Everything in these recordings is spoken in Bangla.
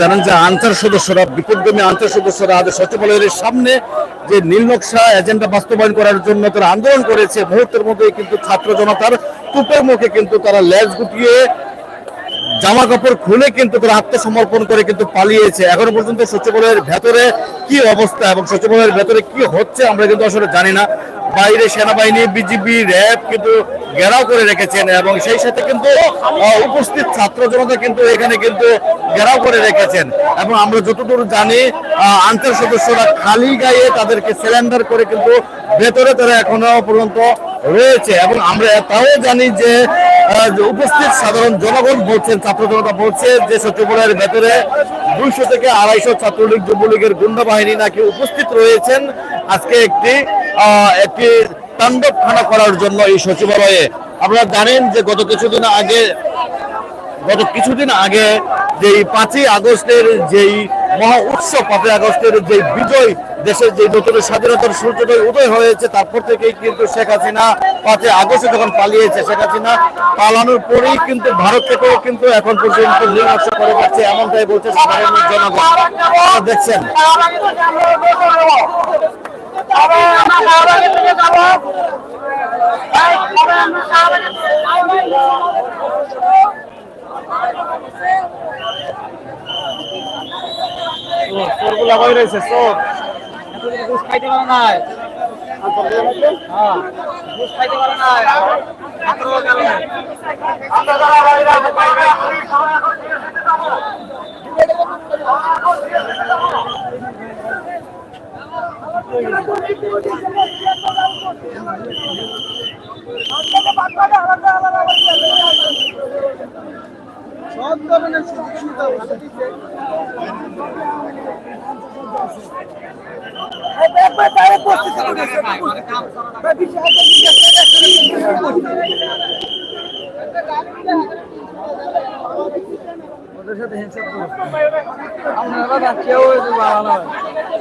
জানেন যে আনসার সদস্যরা, বিপদগামী আনসার সদস্যরা আজ সচিবালয়ের সামনে যে নীল নকশা এজেন্ডা বাস্তবায়ন করার জন্য তারা আন্দোলন করেছে। মুহূর্তের মধ্যে কিন্তু ছাত্র জনতার তুপের মুখে কিন্তু তারা লেজ গুটিয়ে জামা কাপড় খুলে কিন্তু তারা আত্মসমর্পণ করে কিন্তু পালিয়েছে। এখনও পর্যন্ত সচিবালয়ের ভেতরে কি অবস্থা এবং সচিবালয়ের ভেতরে কি হচ্ছে আমরা কিন্তু আসলে জানি না। বাইরে সেনাবাহিনী, বিজিবি, র্যাব কিন্তু ঘেরাও করে রেখেছেন এবং সেই সাথে কিন্তু উপস্থিত ছাত্র জনতা কিন্তু এখানে কিন্তু ঘেরাও করে রেখেছেন। এবং আমরা যতদূর জানি আহ, আনসার সদস্যরা খালি গায়ে তাদেরকে সিলিন্ডার করে কিন্তু ভেতরে তারা এখনও পর্যন্ত রয়েছে। এবং আমরা তাও জানি যে উপস্থিত সাধারণ জনগণ বলছেন ছাত্র জনতা বলছে যে সচিবালয়ের ভেতরে দুইশো থেকে আড়াইশো ছাত্রলীগ যুবলীগের গুন্ডা বাহিনী নাকি উপস্থিত রয়েছেন। আজকে একটি আহ, একটি তাণ্ডবখানা করার জন্য এই সচিবালয়ে। আপনারা জানেন যে গত কিছুদিন আগে, গত কিছুদিন আগে যেই পাঁচই আগস্টের যেই মহা উৎসব, পাঁচই আগস্টের যে বিজয়, দেশের যে নতুন স্বাধীনতার সূর্যোদয় উদয় হয়েছে, তারপর থেকেই কিন্তু শেখ হাসিনা পাঁচই আগস্টে যখন পালিয়েছে, শেখ হাসিনা পালানোর পরেই কিন্তু ভারত থেকেও কিন্তু এখন পর্যন্ত নির্বাচন করে যাচ্ছে, এমনটাই বলছে সাধারণ জনগণ। দেখছেন। চোরগুলা কই রয়েছে চোর ঘুষ খাইতে পারে নাই হ্যাঁ ঘুষ খাইতে পারে নাই সব ধরনের সুযোগ সুবিধা দিচ্ছে ওদের সাথে হিংসা। আপনারা কেউ বাবা নয়।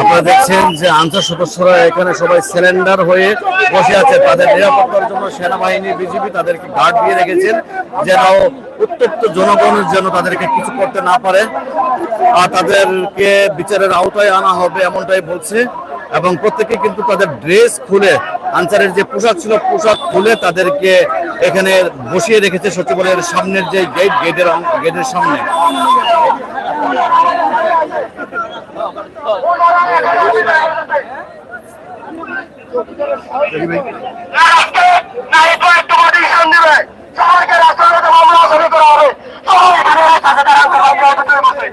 আপনারা দেখছেন যে আনসার সদস্যরা এখানে সবাই সিলিন্ডার হয়ে বসে আছে। তাদের নিরাপত্তার জন্য সেনাবাহিনী, বিজিবি তাদেরকে গার্ড দিয়ে রেখেছেন যেন উত্তপ্ত জনগণ যেন তাদেরকে কিছু করতে না পারে। আর তাদেরকে বিচারের আওতায় আনা হবে এমনটাই বলছে। এবং প্রত্যেকে কিন্তু তাদের ড্রেস খুলে, আনসারের যে পোশাক ছিল, পোশাক খুলে তাদেরকে এখানে বসিয়ে রেখেছে সচিবালয়ের সামনের যে গেট গেটের গেটের সামনে সবাইকে মামলা করা হবে সবাই এখানে বসে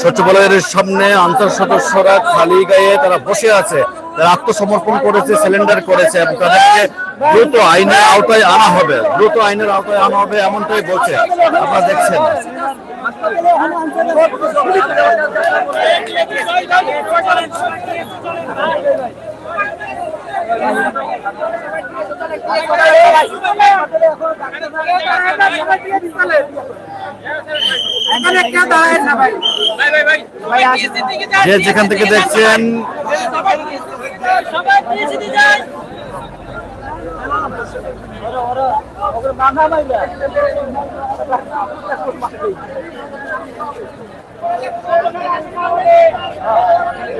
সচিবালয়ের সামনে আনসার সদস্যরা খালি গায়ে তারা বসে আছে। তারা আত্মসমর্পণ করেছে, সিলিন্ডার করেছে এবং তাদেরকে দ্রুত আইনের আওতায় আনা হবে। দ্রুত আইনের আওতায় আনা হবে এমনটাই বলছে। আপনারা দেখছেন। যে যেখান থেকে দেখছেন